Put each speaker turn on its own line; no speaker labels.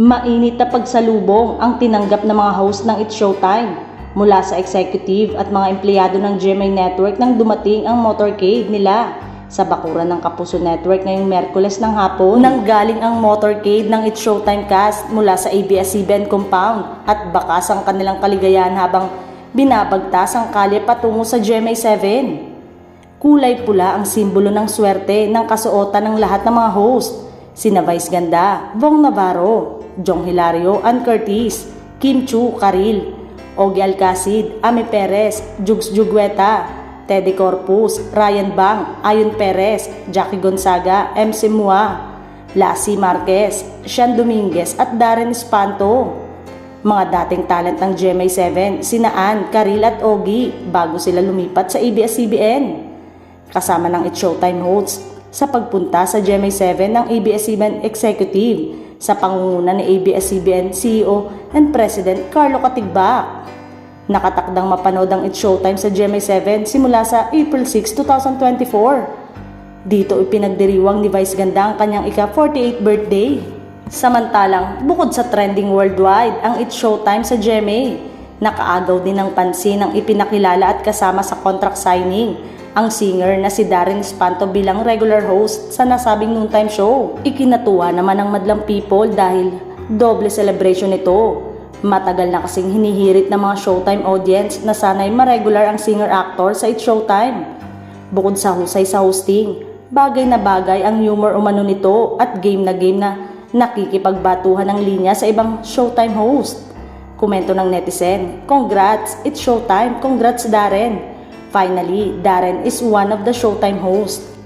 Mainit na pagsalubong ang tinanggap ng mga host ng It's Showtime mula sa executive at mga empleyado ng GMA Network nang dumating ang motorcade nila sa bakuran ng Kapuso Network ngayong Merkules ng hapon. Nang galing ang motorcade ng It's Showtime cast mula sa ABS-CBN compound at bakas ang kanilang kaligayahan habang binabagtas ang kalye patungo sa GMA 7. Kulay pula ang simbolo ng swerte ng kasuotan ng lahat ng mga host. Sina Vice Ganda, Bong Navarro, Jong Hilario, Ann Curtis, Kim Chu Karil, Ogie Alcacid, Ami Perez, Jugs Jugueta, Teddy Corpus, Ryan Bang, Ayon Perez, Jackie Gonzaga, MC Mua, Lassie Marquez, Sean Dominguez at Darren Espanto. Mga dating talent ng GMA7, sina Ann, Karil at Ogie bago sila lumipat sa ABS-CBN kasama ng It's Showtime hosts sa pagpunta sa GMA7 ng ABS-CBN Executive sa pangunguna ni ABS-CBN CEO and President Carlo Katigbak. Nakatakdang mapanood ang It's Showtime sa GMA7 simula sa April 6, 2024. Dito ipinagdiriwang ni Vice Ganda ang kanyang ika-48 birthday. Samantalang, bukod sa trending worldwide ang It's Showtime sa GMA, nakaagaw din ng pansin ang ipinakilala at kasama sa contract signing ang singer na si Darren Espanto bilang regular host sa nasabing noontime show. Ikinatuwa naman ng madlang people dahil doble celebration ito. Matagal na kasing hinihirit ng mga showtime audience na sanay ma-regular ang singer-actor sa It's Showtime. Bukod sa husay sa hosting, bagay na bagay ang humor umano nito at game na game na nakikipagbatuhan ng linya sa ibang showtime host. Komento ng netizen, Congrats, it's showtime, congrats Darren. Finally, Darren is one of the showtime hosts.